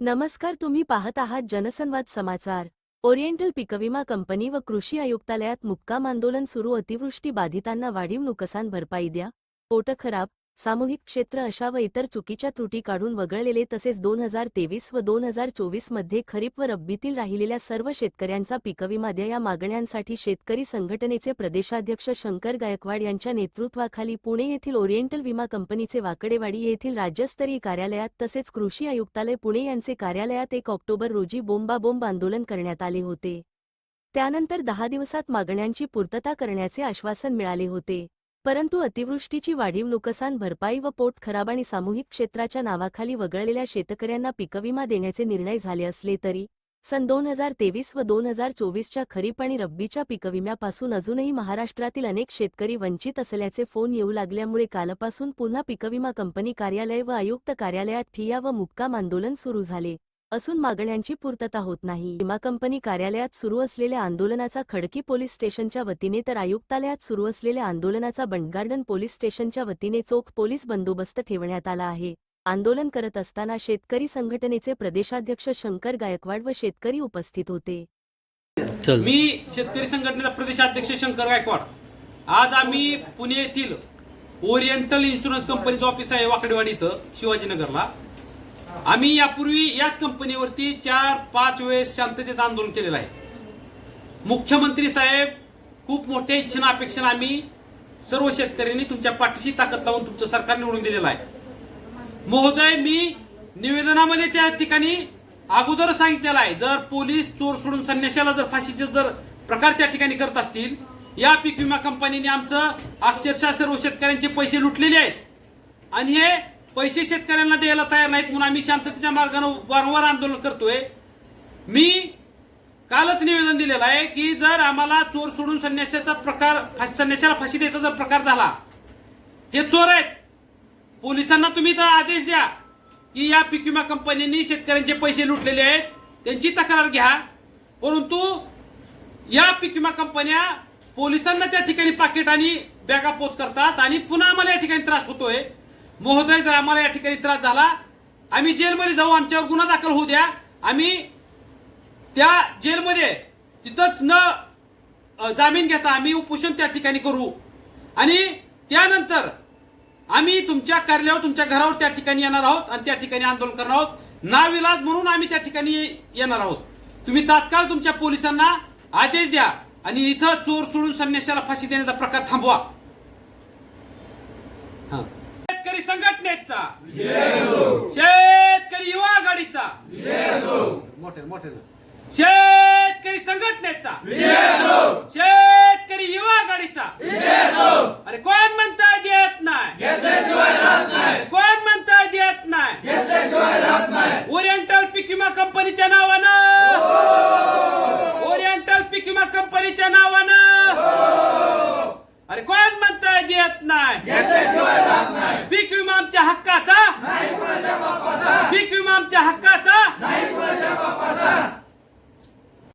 नमस्कार तुम्ही पाहत आहात जनसंवाद समाचार. ओरिएंटल पिकविमा कंपनी व कृषी आयुक्तालयात मुक्काम आंदोलन सुरू अतिवृष्टी बाधितांना वाढीव नुकसान भरपाई द्या. पोट खराब सामूहिक क्षेत्र अशा व इतर चुकीच्या त्रुटी काढून वगळलेले तसेच दोन हजार तेवीस व दोन हजार चोवीसमध्ये खरीप व रब्बीतील राहिलेल्या सर्व शेतकऱ्यांचा पिकविमा द्या या मागण्यांसाठी शेतकरी संघटनेचे प्रदेशाध्यक्ष शंकर गायकवाड यांच्या नेतृत्वाखाली पुणे येथील ओरिएंटल विमा कंपनीचे वाकडेवाडी येथील राज्यस्तरीय कार्यालयात तसेच कृषी आयुक्तालय पुणे यांचे कार्यालयात एक ऑक्टोबर रोजी बोंबाबोंब आंदोलन करण्यात आले होते. त्यानंतर दहा दिवसात मागण्यांची पूर्तता करण्याचे आश्वासन मिळाले होते. परंतु अतिवृष्टीची वाढीव नुकसान भरपाई व पोट खराब आणि सामूहिक क्षेत्राच्या नावाखाली वगळलेल्या शेतकऱ्यांना पिकविमा देण्याचे निर्णय झाले असले तरी सन दोन हजार तेवीस व दोन हजार चोवीसच्या खरीप आणि रब्बीच्या पिकविम्यापासून अजूनही महाराष्ट्रातील अनेक शेतकरी वंचित असल्याचे फोन येऊ लागल्यामुळे कालपासून पुन्हा पिकविमा कंपनी कार्यालय व आयुक्त कार्यालयात ठिया व मुक्काम आंदोलन सुरू झाले. असून मागण्यांची पूर्तता होत नाही. विमा कंपनी कार्यालयात सुरू असलेल्या आंदोलनाचा खडकी पोलीस स्टेशनच्या वतीने तर आयुक्तालयात सुरू असलेल्या आंदोलनाचा बंडगार्डन पोलीस स्टेशनच्या वतीने चोख पोलीस बंदोबस्त ठेवण्यात आला आहे. आंदोलन करत असताना शेतकरी संघटनेचे प्रदेशाध्यक्ष शंकर गायकवाड व शेतकरी उपस्थित होते. चल. मी शेतकरी संघटनेचा प्रदेशाध्यक्ष शंकर गायकवाड. आज आम्ही पुणे येथील ओरिएंटल इन्शुरन्स कंपनीचं ऑफिस आहे वाकडेवाडी इथं शिवाजीनगरला. आम्ही यापूर्वी याच कंपनीवरती चार पाच वेळेस शांततेत आंदोलन केलेलं आहे. मुख्यमंत्री साहेब खूप मोठ्या इच्छेनं अपेक्षेनं आम्ही सर्व शेतकऱ्यांनी तुमच्या पाठीशी ताकद लावून तुमचं सरकार निवडून दिलेलं आहे. महोदय मी निवेदनामध्ये त्या ठिकाणी अगोदर सांगितलेलं आहे जर पोलीस चोर सोडून संन्याशाला जर फाशीचे जर प्रकार त्या ठिकाणी करत असतील या पीक विमा कंपनीने आमचं अक्षरशः सर्व शेतकऱ्यांचे पैसे लुटलेले आहेत. आणि हे पैसे शेतकऱ्यांना द्यायला तयार नाहीत म्हणून आम्ही शांततेच्या मार्गाने वारंवार आंदोलन करतोय. मी कालच निवेदन दिलेलं आहे की जर आम्हाला चोर सोडून संन्यासाचा प्रकार फाशी- संन्याशाला फाशी द्यायचा जर प्रकार झाला हे चोर आहेत. पोलिसांना तुम्ही तर आदेश द्या की या पीक विमा कंपनीने शेतकऱ्यांचे पैसे लुटलेले आहेत त्यांची तक्रार घ्या. परंतु या पीक विमा कंपन्या पोलिसांना त्या ठिकाणी पाकिट आणि बॅगा पोच करतात आणि पुन्हा आम्हाला या ठिकाणी त्रास होतोय. महोदय जर आम्हाला या ठिकाणी त्रास झाला आम्ही जेलमध्ये जाऊ आमच्यावर गुन्हा दाखल होऊ द्या. आम्ही त्या जेलमध्ये तिथंच न जामीन घेता आम्ही उपोषण त्या ठिकाणी करू. आणि त्यानंतर आम्ही तुमच्या कार्यालयावर तुमच्या घरावर त्या ठिकाणी येणार आहोत आणि त्या ठिकाणी आंदोलन करणार आहोत. नाविलाज म्हणून आम्ही त्या ठिकाणी येणार आहोत. तुम्ही तात्काळ तुमच्या पोलिसांना आदेश द्या आणि इथं चोर सोडून संन्याशाला फाशी देण्याचा प्रकार थांबवा. हां. शेतकरी संघटनेचा. शेतकरी युवा आघाडीचा. मोठे मोठे. शेतकरी संघटनेचा.